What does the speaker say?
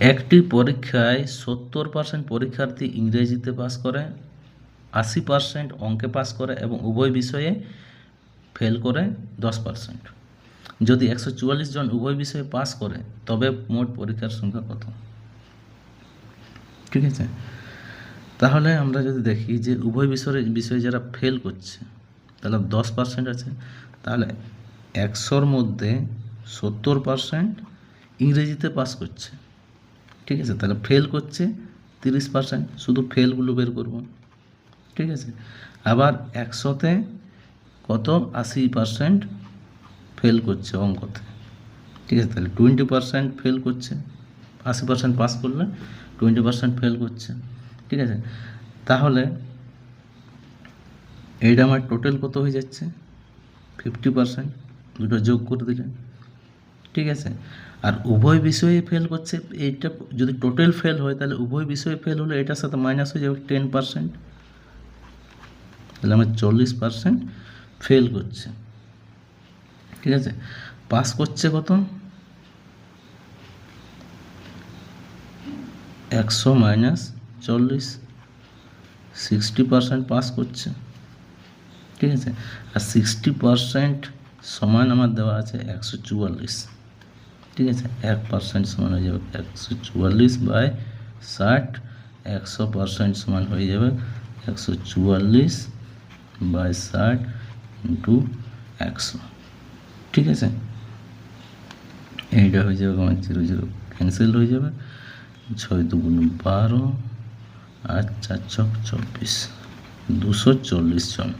একটি পরীক্ষায় সত্তর পার্সেন্ট পরীক্ষার্থী ইংরেজিতে পাস করে, আশি পার্সেন্ট অঙ্কে পাস করে এবং উভয় বিষয়ে ফেল করে দশ পার্সেন্ট যদি একশো চুয়াল্লিশ জন উভয় বিষয়ে পাস করে, তবে মোট পরীক্ষার সংখ্যা কত? ঠিক আছে? তাহলে আমরা যদি দেখি যে উভয় বিষয়ে বিষয়ে যারা ফেল করছে, তাহলে দশ পার্সেন্ট আছে। তাহলে একশোর মধ্যে সত্তর পার্সেন্ট ইংরেজিতে পাস করছে। ঠিক আছে? তাহলে ফেল করছে তিরিশ পার্সেন্ট শুধু ফেলগুলো বের করব। ঠিক আছে? আবার একশোতে কত? আশি পার্সেন্ট ফেল করছে অঙ্কতে। ঠিক আছে? তাহলে টোয়েন্টি পার্সেন্ট ফেল করছে। আশি পার্সেন্ট পাস করলে টোয়েন্টি পার্সেন্ট ফেল করছে। ঠিক আছে? তাহলে এইটা আমার টোটাল কত হয়ে যাচ্ছে? ফিফটি পার্সেন্ট দুটো যোগ করে দিলেন ঠিক আছে? আর উভয় বিষয়ে ফেল করছে, এইটা যদি টোটাল ফেল হয়, তাহলে উভয় বিষয়ে ফেল হলে এটার সাথে মাইনাস হয়ে যাবে টেন পার্সেন্ট তাহলে আমার চল্লিশ পার্সেন্ট ফেল করছে। ঠিক আছে? পাস করছে কত? একশো মাইনাস চল্লিশ সিক্সটি পার্সেন্ট পাস করছে। ঠিক আছে? আর সিক্সটি পার্সেন্ট সমান আমার দেওয়া আছে একশো চুয়াল্লিশ। ঠিক আছে, এক পার্সেন্ট সমান হয়ে যাবে একশো চুয়াল্লিশ বাই ষাট, একশো পার্সেন্ট সমান হয়ে যাবে একশো চুয়াল্লিশ বাই ষাট ইন্টু একশো। ঠিক আছে? এইটা হয়ে যাবে আমার জিরো জিরো ক্যান্সেল হয়ে যাবে। ছয় দুগুণ বারো আর চার ছক চব্বিশ, দুশো চল্লিশ জন।